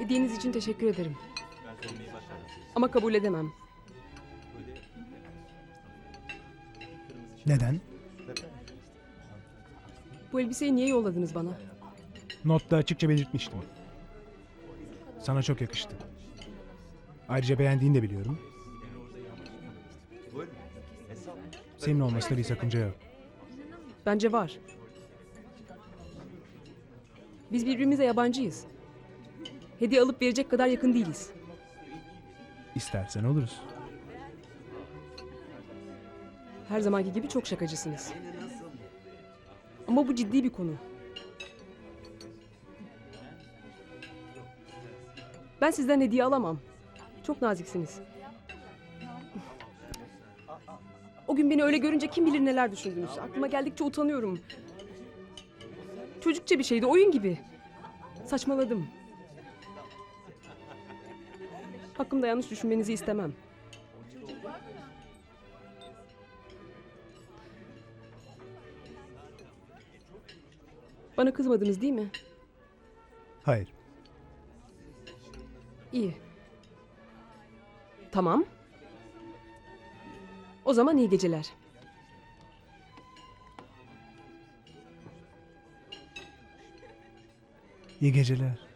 Hediyeniz için teşekkür ederim. Ama kabul edemem. Neden? Bu elbiseyi niye yolladınız bana? Notta açıkça belirtmiştim. Sana çok yakıştı. Ayrıca beğendiğini de biliyorum. Senin olmasında bir sakınca yok. Bence var. Biz birbirimize yabancıyız. Hediye alıp verecek kadar yakın değiliz. İstersen oluruz. Her zamanki gibi çok şakacısınız. Ama bu ciddi bir konu. Ben sizden hediye alamam. Çok naziksiniz. O gün beni öyle görünce kim bilir neler düşündünüz. Aklıma geldikçe utanıyorum. Çocukça bir şeydi, oyun gibi. Saçmaladım. Hakkımda yanlış düşünmenizi istemem. Bana kızmadınız değil mi? Hayır. İyi. Tamam. O zaman iyi geceler. İyi geceler.